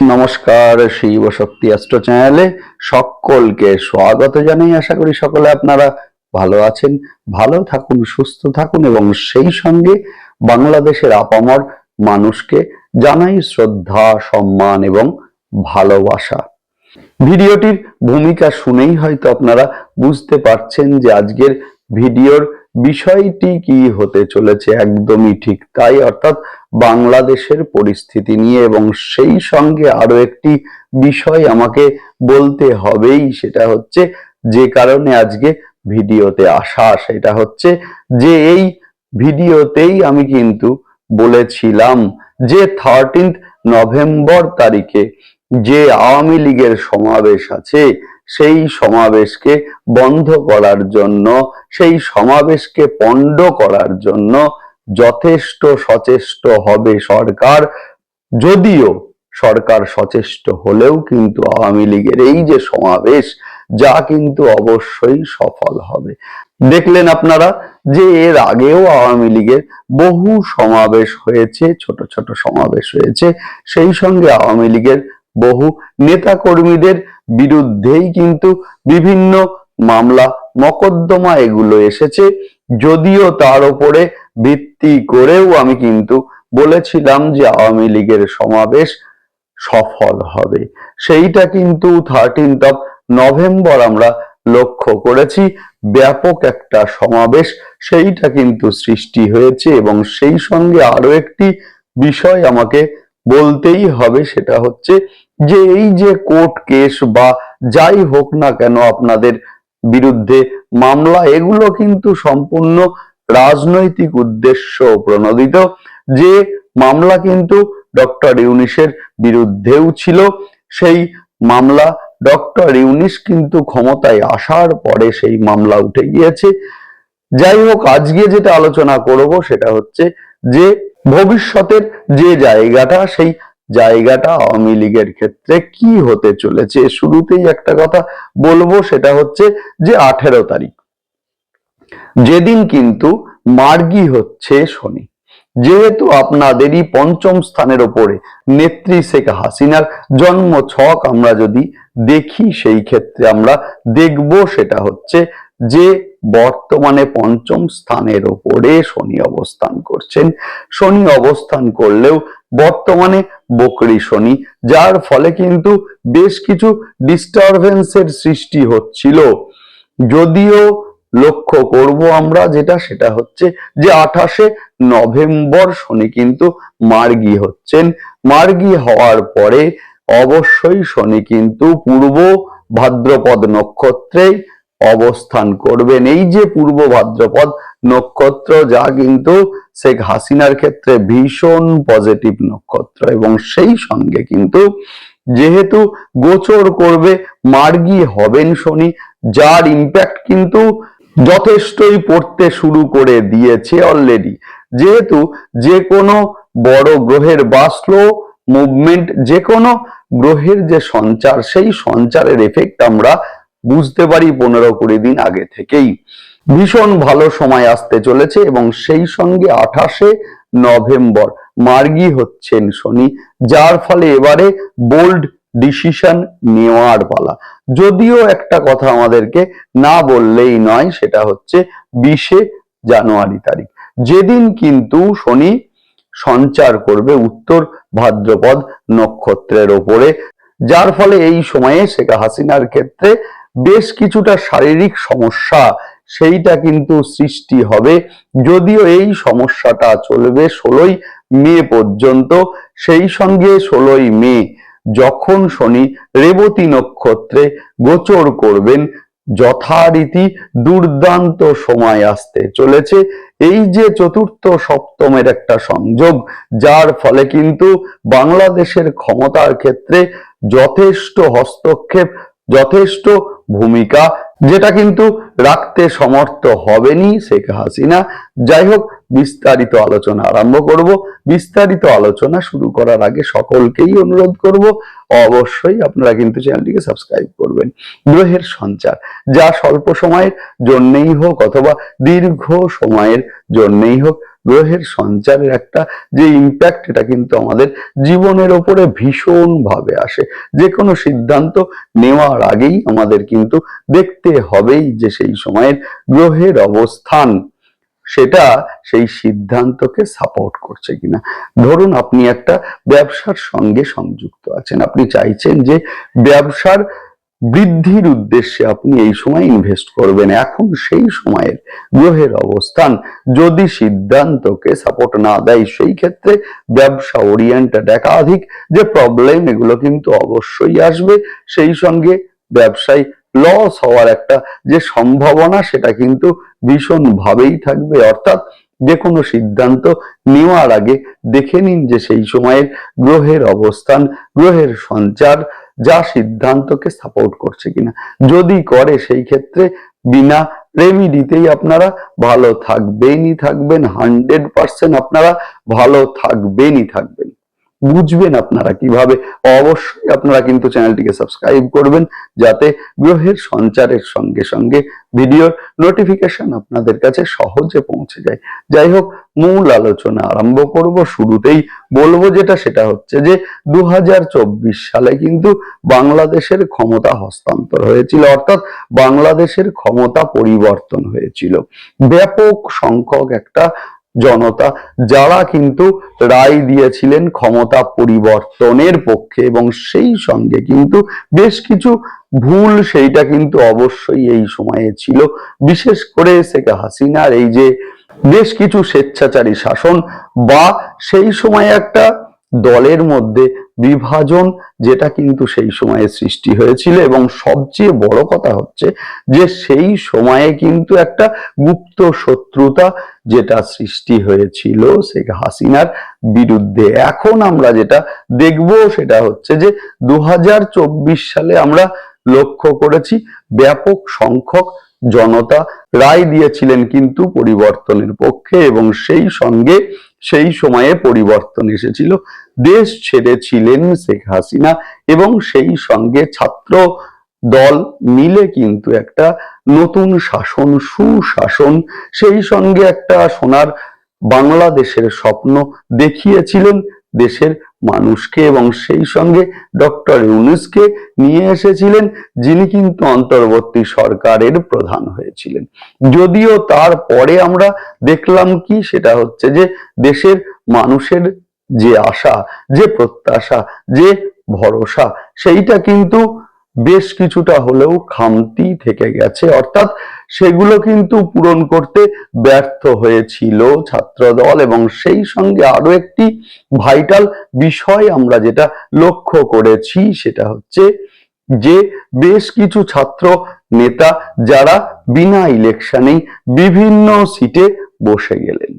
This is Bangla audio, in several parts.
নমস্কার, শিব শক্তি অ্যাস্ট্রো চ্যানেলে সকলকে স্বাগত জানাই। আশা করি সকলে আপনারা ভালো আছেন, ভালো থাকুন, সুস্থ থাকুন এবং সেই সঙ্গে বাংলাদেশের আপামর মানুষকে জানাই শ্রদ্ধা, সম্মান এবং ভালোবাসা। ভিডিওটির ভূমিকা শুনেই হয়তো আপনারা বুঝতে পারছেন যে আজকের ভিডিওর বিষয়টি কি হতে চলেছে, একদমই ঠিক তাই। অর্থাৎ বাংলাদেশের পরিস্থিতি নিয়ে এবং সেই সঙ্গে আরও একটি বিষয় আমাকে বলতে হবেই, সেটা হচ্ছে যে কারণে আজকে ভিডিওতে আসা, সেটা হচ্ছে যে এই ভিডিওতেই আমি কিন্তু বলেছিলাম যে থার্টিন্থ নভেম্বর তারিখে যে আওয়ামী লীগের সমাবেশ আছে, সেই সমাবেশকে বন্ধ করার জন্য, সেই সমাবেশকে পণ্ড করার জন্য যথেষ্ট সচেষ্ট হবে সরকার। যদিও সরকার সচেষ্ট হলেও কিন্তু আওয়ামী লীগের এই যে সমাবেশ, যা কিন্তু অবশ্যই সফল হবে। দেখলেন আপনারা যে এর আগেও আওয়ামী লীগের বহু সমাবেশ হয়েছে, ছোট ছোট সমাবেশ হয়েছে। সেই সঙ্গে আওয়ামী লীগের বহু নেতা কর্মীদের বিরুদ্ধেই কিন্তু বিভিন্ন মামলা, মকদ্দমা এগুলো এসেছে। যদিও তার উপরে ভিত্তি করেও আমি কিন্তু বলেছিলাম যে আওয়ামী লীগের সমাবেশ সফল হবে। সেইটা কিন্তু থার্টিন্থ অফ নভেম্বর আমরা লক্ষ্য করেছি। ব্যাপক একটা সমাবেশ, সেইটা কিন্তু সৃষ্টি হয়েছে এবং সেই সঙ্গে আরও একটি বিষয় আমাকে বলতেই হবে, সেটা হচ্ছে যে এই যে কোর্ট কেস বা যাই হোক না কেন আপনাদের বিরুদ্ধে মামলা, এগুলো কিন্তু সম্পূর্ণ রাজনৈতিক উদ্দেশ্য প্রণোদিত, যে মামলা কিন্তু ডক্টর ইউনিসের বিরুদ্ধেও ছিল। সেই মামলা ডক্টর ইউনিস কিন্তু ক্ষমতায় আসার পরে সেই মামলা উঠে গিয়েছে। যাই হোক, আজকে যেটা আলোচনা করব সেটা হচ্ছে যে ভবিষ্যতের যে জায়গাটা, সেই জায়গাটা আওয়ামী লীগের ক্ষেত্রে কি হতে চলেছে, শুরুতেই একটা কথা বলব, সেটা হচ্ছে যে আঠেরো তারিখ। যেদিন কিন্তু মার্গি হচ্ছে শনি। যেহেতু আপনাদেরই পঞ্চম স্থানের ওপরে নেত্রী শেখ হাসিনার জন্ম ছক আমরা যদি দেখি, সেই ক্ষেত্রে আমরা দেখব সেটা হচ্ছে যে বর্তমানে পঞ্চম স্থানের ওপরে শনি অবস্থান করছেন। শনি অবস্থান করলেও বর্তমানে বকরি শনি, যার ফলে কিন্তু বেশ কিছু ডিস্টারবেন্সের সৃষ্টি হচ্ছিল। যদিও লক্ষ্য করব আমরা যেটা, সেটা হচ্ছে যে আঠাশে নভেম্বর শনি কিন্তু মার্গী হচ্ছেন। মার্গী হওয়ার পরে অবশ্যই শনি কিন্তু পূর্ব ভাদ্রপদ নক্ষত্রে অবস্থান করবেন। এই যে পূর্ব ভাদ্রপদ নক্ষত্র, যা কিন্তু শেখ হাসিনার ক্ষেত্রে ভীষণ পজিটিভ নক্ষত্র এবং সেই সঙ্গে কিন্তু যেহেতু গোচর করবে, মার্গী হবেন শনি, যার ইম্প্যাক্ট কিন্তু যথেষ্টই পড়তে শুরু করে দিয়েছে অলরেডি যেহেতু যে কোনো বড় গ্রহের বা স্লো মুভমেন্ট যে কোনো গ্রহের যে সঞ্চার, সেই সঞ্চারের এফেক্ট আমরা বুঝতে পারি পনেরো কুড়ি দিন আগে থেকেই। ভীষণ ভালো সময় আসতে চলেছে এবং সেই সঙ্গে আঠাশে নভেম্বর মার্গি হচ্ছেন শনি, যার ফলে এবারে বোল্ড ডিসিশন নেওয়ার পালা। যদিও একটা কথা আমাদেরকে না বললেই নয়, সেটা হচ্ছে বিশে জানুয়ারি তারিখ। যেদিন কিন্তু শনি সঞ্চার করবে উত্তর ভাদ্রপদ নক্ষত্রের ওপরে, যার ফলে এই সময়ে শেখ হাসিনার ক্ষেত্রে বেশ কিছুটা শারীরিক সমস্যা সেইটা কিন্তু সৃষ্টি হবে। যদিও এই সমস্যাটা চলবে ষোলোই মে পর্যন্ত, সেই সঙ্গে ষোলোই মে যখন শনি রেবতী নক্ষত্রে গোচর করবেন, যথারীতি দুর্দান্ত সময় আসতে চলেছে। এই যে চতুর্থ সপ্তমের একটা সংযোগ, যার ফলে কিন্তু বাংলাদেশের ক্ষমতার ক্ষেত্রে যথেষ্ট হস্তক্ষেপ, যথেষ্ট ভূমিকা যেটা কিন্তু রাখতে সমর্থ হবেনি শেখ হাসিনা। যাই হোক, বিস্তারিত আলোচনা আরম্ভ করব। বিস্তারিত আলোচনা শুরু করার আগে সকলকেই অনুরোধ করব, অবশ্যই আপনারা কিন্তু চ্যানেলটিকে সাবস্ক্রাইব করবেন। গ্রহের সঞ্চার, যা স্বল্প সময়ের জন্যেই হোক অথবা দীর্ঘ সময়ের জন্যেই হোক গ্রহের সঞ্চারের একটা যে ইম্প্যাক্ট এটা কিন্তু আমাদের জীবনের ওপরে ভীষণ ভাবে আসে। যে কোনো সিদ্ধান্ত নেওয়ার আগেই আমাদের কিন্তু দেখতে হবেই যে সেই সময়ের গ্রহের অবস্থান, সেটা সেই সিদ্ধান্তকে সাপোর্ট করছে কিনা। ধরুন, আপনি একটা ব্যবসার সঙ্গে সংযুক্ত আছেন। আপনি চাইছেন যে ব্যবসার বৃদ্ধির উদ্দেশ্যে আপনি এই সময় ইনভেস্ট করবেন। এখন সেই সময়ের গ্রহের অবস্থান। যদি সিদ্ধান্তকে সাপোর্ট না দেয়, সেই ক্ষেত্রে ব্যবসা ওরিয়েন্টেড একাধিক যে প্রবলেম এগুলো কিন্তু অবশ্যই আসবে। সেই সঙ্গে ব্যবসায় লস হওয়ার একটা যে সম্ভাবনা, সেটা কিন্তু ভীষণ ভাবেই থাকবে। অর্থাৎ যে কোনো সিদ্ধান্ত নেওয়ার আগে দেখে নিন যে সেই সময়ের গ্রহের অবস্থান, গ্রহের সঞ্চার যা সিদ্ধান্তকে সাপোর্ট করছে কিনা। যদি করে, সেই ক্ষেত্রে বিনা রেমিডিতেই আপনারা ভালো থাকবেনই থাকবেন। হান্ড্রেড পার্সেন্ট আপনারা ভালো থাকবেনই থাকবেন। বুঝবেন আপনারা কীভাবে, অবশ্যই আপনারা কিন্তু চ্যানেলটিকে সাবস্ক্রাইব করবেন যাতে গ্রহের সঞ্চারের সঙ্গে সঙ্গে ভিডিওর নোটিফিকেশন আপনাদের কাছে সহজে পৌঁছে যায়। যাই হোক, মূল আলোচনা আরম্ভ করব শুরুতেই। বলব যেটা, সেটা হচ্ছে যে দু হাজার চব্বিশ সালে কিন্তু বাংলাদেশের ক্ষমতা হস্তান্তর হয়েছিল, অর্থাৎ বাংলাদেশের ক্ষমতা পরিবর্তন হয়েছিল। ব্যাপক সংখ্যক একটা জনতা, যারা কিন্তু রায় দিয়েছিলেন ক্ষমতা পরিবর্তনের পক্ষে এবং সেই সঙ্গে কিন্তু বেশ কিছু ভুল সেইটা কিন্তু অবশ্যই এই সময়ে ছিল। বিশেষ করে শেখ হাসিনার এই যে বেশ কিছু স্বেচ্ছাচারী শাসন বা সেই সময় একটা দলের মধ্যে বিভাজন যেটা কিন্তু সেই সময়ে সৃষ্টি হয়েছিল এবং সবচেয়ে বড় কথা হচ্ছে যে সেই সময়ে কিন্তু একটা গুপ্ত শত্রুতা যেটা সৃষ্টি হয়েছিল শেখ হাসিনার বিরুদ্ধে। এখন আমরা যেটা দেখব সেটা হচ্ছে যে দু হাজার চব্বিশ সালে আমরা লক্ষ্য করেছি ব্যাপক সংখ্যক জনতা রায় দিয়েছিলেন কিন্তু পরিবর্তনের পক্ষে এবং সেই সঙ্গে সেই সময়ে পরিবর্তন এসেছিল দেশ ছেড়েছিলেন শেখ হাসিনা এবং সেই সঙ্গে ছাত্র দল মিলে কিন্তু একটা নতুন শাসন, সুশাসন, সেই সঙ্গে একটা সোনার বাংলাদেশের স্বপ্ন দেখিয়েছিলেন দেশের মানুষকে এবং সেই সঙ্গে ডক্টর ইউনুসকে নিয়ে এসেছিলেন, যিনি কিন্তু অন্তর্বর্তী সরকারের প্রধান হয়েছিলেন। যদিও তারপরে আমরা দেখলাম কি, সেটা হচ্ছে যে দেশের মানুষের যে আশা, যে প্রত্যাশা, যে ভরসা, সেইটা কিন্তু বেশ কিছুটা হলেও খামতি থেকে গেছে। অর্থাৎ সেগুলো কিন্তু পূরণ করতে ব্যর্থ হয়েছিল ছাত্রদল এবং সেই সঙ্গে আরও একটি ভাইটাল বিষয় আমরা যেটা লক্ষ্য করেছি সেটা হচ্ছে যে বেশ কিছু ছাত্র নেতা যারা বিনা ইলেকশনেই বিভিন্ন সিটে বসে গেলেন।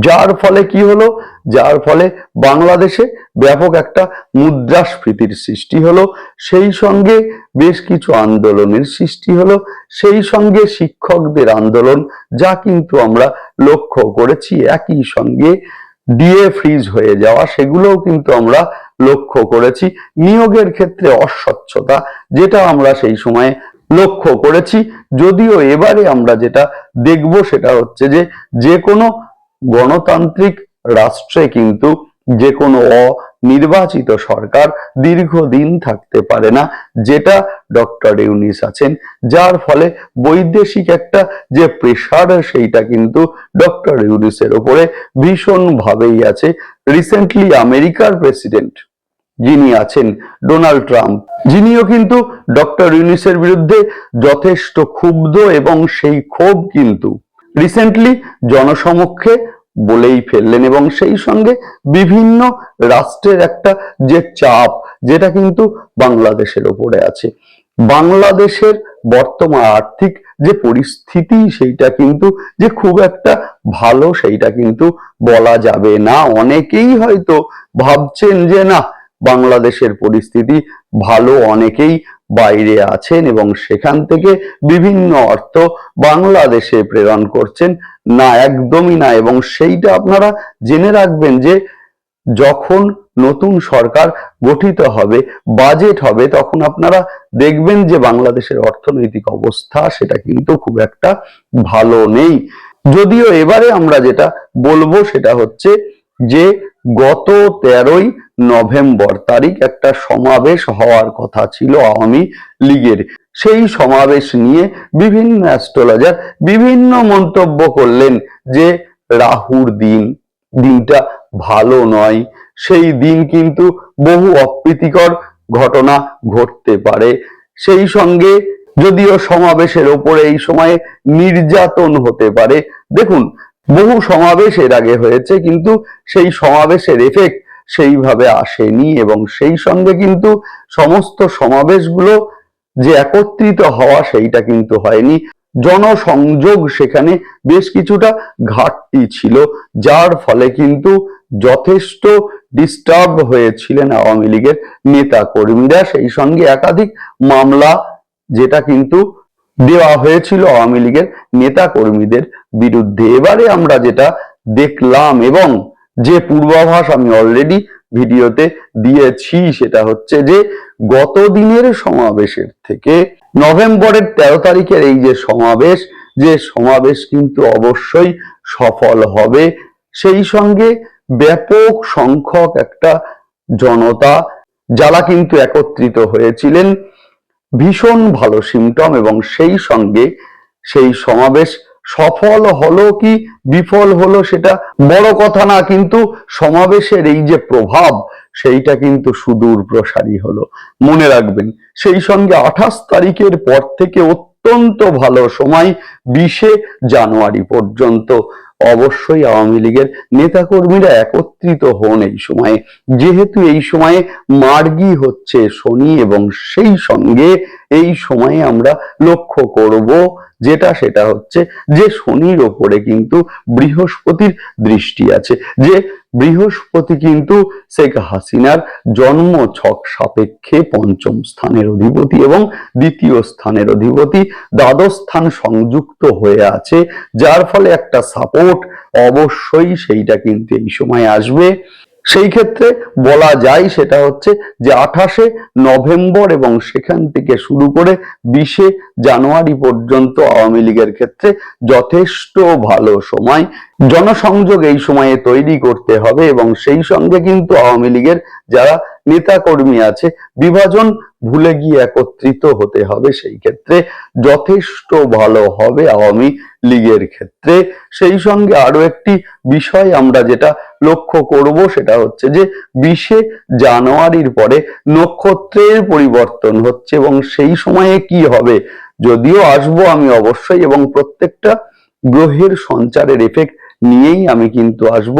যার ফলে কি হলো? যার ফলে বাংলাদেশে ব্যাপক একটা মুদ্রাস্ফীতির সৃষ্টি হলো। সেই সঙ্গে বেশ কিছু আন্দোলনের সৃষ্টি হলো। সেই সঙ্গে শিক্ষকদের আন্দোলন, যা কিন্তু আমরা লক্ষ্য করেছি একই সঙ্গে। ডিএ ফ্রিজ হয়ে যাওয়া, সেগুলোও কিন্তু আমরা লক্ষ্য করেছি। নিয়োগের ক্ষেত্রে অস্বচ্ছতা, যেটা আমরা সেই সময়ে লক্ষ্য করেছি। যদিও এবারে আমরা যেটা দেখব, সেটা হচ্ছে যে যে কোনো গণতান্ত্রিক রাষ্ট্রে কিন্তু যে কোনো অনির্বাচিত সরকার দীর্ঘদিন থাকতে পারে না, যেটা ডক্টর ইউনিস আছেন। যার ফলে বৈদেশিক একটা যে প্রেশার, সেইটা কিন্তু ডক্টর ইউনিসের ওপরে ভীষণ ভাবেই আছে। রিসেন্টলি আমেরিকার প্রেসিডেন্ট যিনি আছেন ডোনাল্ড ট্রাম্প, যিনিও কিন্তু ডক্টর ইউনিসের বিরুদ্ধে যথেষ্ট ক্ষুব্ধ এবং সেই ক্ষোভ কিন্তু রিসেন্টলি জনসমক্ষে বলেই ফেললেন এবং সেই সঙ্গে বিভিন্ন রাষ্ট্রের একটা যে চাপ, যেটা কিন্তু বাংলাদেশের ওপরে আছে। বাংলাদেশের বর্তমান আর্থিক যে পরিস্থিতি, সেইটা কিন্তু যে খুব একটা ভালো, সেইটা কিন্তু বলা যাবে না। অনেকেই হয়তো ভাবছেন যে, না, বাংলাদেশের পরিস্থিতি ভালো। অনেকেই বাইরে আছেন এবং সেখান থেকে বিভিন্ন অর্থ বাংলাদেশে প্রেরণ করছেন। না, একদমই না এবং সেইটা আপনারা জেনে রাখবেন যে যখন নতুন সরকার গঠিত হবে বাজেট হবে, তখন আপনারা দেখবেন যে বাংলাদেশের অর্থনৈতিক অবস্থা সেটা কিন্তু খুব একটা ভালো নেই। যদিও এবারে আমরা যেটা বলব সেটা হচ্ছে যে গত তেরোই নভেম্বর তারিখ একটা সমাবেশ হওয়ার কথা ছিল আওয়ামী লীগের। সেই সমাবেশ নিয়ে বিভিন্ন অ্যাস্ট্রোলজার বিভিন্ন মন্তব্য করলেন যে, রাহুর দিন, দিনটা ভালো নয়। সেই দিন কিন্তু বহু অপ্রীতিকর ঘটনা ঘটতে পারে। সেই সঙ্গে যদিও সমাবেশের ওপরে এই সময়ে নির্যাতন হতে পারে। দেখুন বহু সমাবেশ এর আগে হয়েছে, কিন্তু সেই সমাবেশের এফেক্ট সেইভাবে আসেনি এবং সেই সঙ্গে কিন্তু সমস্ত সমাবেশগুলো যে একত্রিত হওয়া সেইটা কিন্তু হয়নি। জনসংযোগ সেখানে বেশ কিছুটা ঘাটতি ছিল, যার ফলে কিন্তু যথেষ্ট ডিস্টার্ব হয়েছিলেন আওয়ামী লীগের নেতা কর্মীরা সেই সঙ্গে একাধিক মামলা যেটা কিন্তু দেওয়া হয়েছিল আওয়ামী লীগের নেতা কর্মীদের বিরুদ্ধে। এবারে আমরা যেটা দেখলাম এবং যে পূর্বাভাস আমি অলরেডি ভিডিওতে দিয়েছি সেটা হচ্ছে যে গত দিনের সমাবেশের থেকে নভেম্বরের তেরো তারিখের এই যে সমাবেশ যে সমাবেশ কিন্তু অবশ্যই সফল হবে। সেই সঙ্গে ব্যাপক সংখ্যক একটা জনতা, যারা কিন্তু একত্রিত হয়েছিলেন, ভীষণ ভালো সিমটম এবং সেই সঙ্গে সেই সমাবেশ সফল হলো কি, বিফল হলো সেটা বড় কথা না, কিন্তু সমাবেশের এই যে প্রভাব, সেইটা কিন্তু সুদূর প্রসারী হলো। মনে রাখবেন, সেই সঙ্গে আঠাশ তারিখের পর থেকে অত্যন্ত ভালো সময়, বিশে জানুয়ারি পর্যন্ত। অবশ্যই আওয়ামী লীগের নেতাকর্মীরা একত্রিত হন এই সময়ে। যেহেতু এই সময়ে মার্গি হচ্ছে শনি এবং সেই সঙ্গে এই সময়ে আমরা লক্ষ্য করব যেটা, সেটা হচ্ছে যে শনির ওপরে কিন্তু বৃহস্পতির দৃষ্টি আছে, যে বৃহস্পতি কিন্তু শেখ হাসিনার জন্ম ছক সাপেক্ষে পঞ্চম স্থানের অধিপতি এবং দ্বিতীয় স্থানের অধিপতি দ্বাদশ স্থান সংযুক্ত হয়ে আছে, যার ফলে একটা সাপোর্ট অবশ্যই সেইটা কিন্তু এই সময় আসবে। সেই ক্ষেত্রে বলা যায় সেটা হচ্ছে যে আঠাশে নভেম্বর এবং সেখান থেকে শুরু করে বিশে জানুয়ারি পর্যন্ত আওয়ামী লীগের ক্ষেত্রে যথেষ্ট ভালো সময়। জনসংযোগ এই সময়ে তৈরি করতে হবে এবং সেই সঙ্গে কিন্তু আওয়ামী লীগের যারা নেতা কর্মী আছে, বিভাজন ভুলে গিয়ে একত্রিত হতে হবে সেই ক্ষেত্রে। যথেষ্ট ভালো হবে আওয়ামী লীগের ক্ষেত্রে। সেই সঙ্গে আরও একটি বিষয় আমরা যেটা লক্ষ্য করব সেটা হচ্ছে যে বিশে জানুয়ারির পরে নক্ষত্রের পরিবর্তন হচ্ছে এবং সেই সময়ে কি হবে? যদিও আসব আমি অবশ্যই এবং প্রত্যেকটা গ্রহের সঞ্চারের এফেক্ট নিয়েই আমি কিন্তু আসব।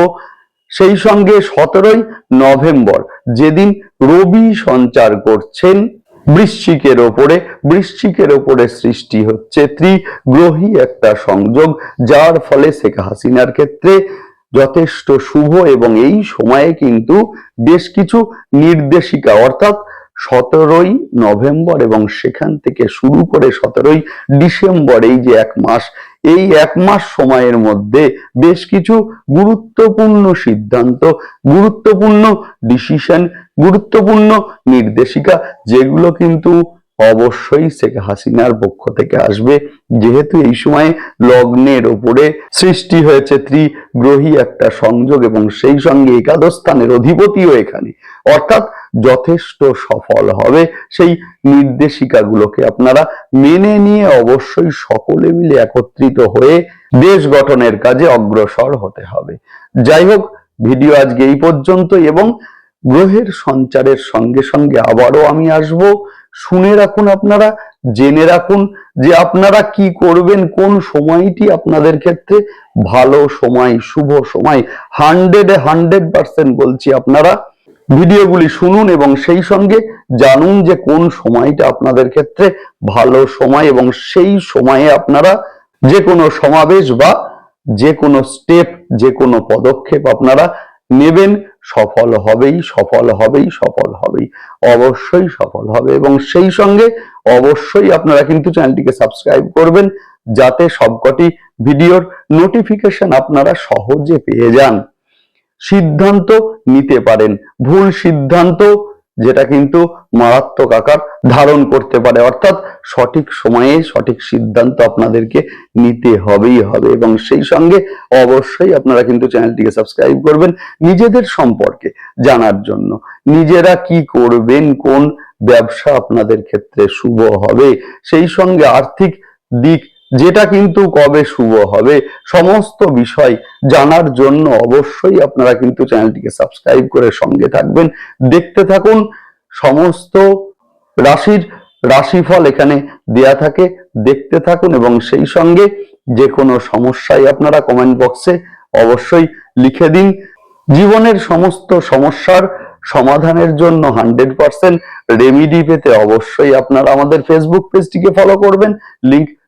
সেই সঙ্গে সতেরোই নভেম্বর যেদিন রবি সঞ্চার করছেন, বৃশ্চিকের ওপরে বৃশ্চিকের ওপরে সৃষ্টি হচ্ছে ত্রিগ্রহী একটা সংযোগ, যার ফলে শেখ হাসিনার ক্ষেত্রে যথেষ্ট শুভ এবং এই সময়ে কিন্তু বেশ কিছু নির্দেশিকা, অর্থাৎ সতেরোই নভেম্বর এবং সেখান থেকে শুরু করে সতেরোই ডিসেম্বর, এই যে এক মাস এই এক মাস সময়ের মধ্যে বেশ কিছু গুরুত্বপূর্ণ সিদ্ধান্ত, গুরুত্বপূর্ণ ডিসিশন গুরুত্বপূর্ণ নির্দেশিকা, যেগুলো কিন্তু অবশ্যই শেখ হাসিনার পক্ষ থেকে আসবে। যেহেতু এই সময়ে লগ্নের ওপরে সৃষ্টি হয়েছে ত্রিগ্রহী একটা সংযোগ এবং সেই সঙ্গে একাদশ স্থানের অধিপতিও এখানে। অর্থাৎ যথেষ্ট সফল হবে। সেই নির্দেশিকাগুলোকে আপনারা মেনে নিয়ে অবশ্যই সকলে মিলে একত্রিত হয়ে দেশ গঠনের কাজে অগ্রসর হতে হবে। যাই হোক, ভিডিও আজকে এই পর্যন্ত এবং গ্রহের সঞ্চারের সঙ্গে সঙ্গে আবারও আমি আসব। শুনে রাখুন আপনারা, জেনে রাখুন যে আপনারা কি করবেন, কোন সময়টি আপনাদের ক্ষেত্রে ভালো সময়, শুভ সময়। হান্ড্রেডে হান্ড্রেড পার্সেন্ট বলছি আপনারা ভিডিওগুলি শুনুন এবং সেই সঙ্গে জানুন যে কোন সময়টা আপনাদের ক্ষেত্রে ভালো সময় এবং সেই সময়ে আপনারা যে কোনো সমাবেশ বা যে কোনো স্টেপ যে কোনো পদক্ষেপ আপনারা নেবেন। সফল হবেই সফল হবেই সফল হবেই, অবশ্যই সফল হবে এবং সেই সঙ্গে অবশ্যই আপনারা কিন্তু চ্যানেলটিকে সাবস্ক্রাইব করবেন, যাতে সবকটি ভিডিওর নোটিফিকেশন আপনারা সহজে পেয়ে যান। সিদ্ধান্ত নিতে পারেন। ভুল সিদ্ধান্ত, যেটা কিন্তু মারাত্মক আকার ধারণ করতে পারে। অর্থাৎ সঠিক সময়ে সঠিক সিদ্ধান্ত আপনাদেরকে নিতে হবেই হবে এবং সেই সঙ্গে অবশ্যই আপনারা কিন্তু চ্যানেলটিকে সাবস্ক্রাইব করবেন নিজেদের সম্পর্কে জানার জন্য। নিজেরা কি করবেন, কোন ব্যবসা আপনাদের ক্ষেত্রে শুভ হবে, সেই সঙ্গে আর্থিক দিক যেটা কিন্তু কবে শুভ হবে, সমস্ত বিষয় জানার জন্য অবশ্যই আপনারা কিন্তু চ্যানেলটিকে সাবস্ক্রাইব করে সঙ্গে থাকবেন। দেখতে থাকুন, সমস্ত রাশির রাশিফল এখানে দেয়া থাকে। দেখতে থাকুন এবং সেই সঙ্গে যে কোনো সমস্যায় আপনারা কমেন্ট বক্সে অবশ্যই লিখে দিন। জীবনের সমস্ত সমস্যার সমাধানের জন্য হান্ড্রেড পার্সেন্ট রেমিডি পেতে অবশ্যই আপনারা আমাদের ফেসবুক পেজটিকে ফলো করবেন। লিংক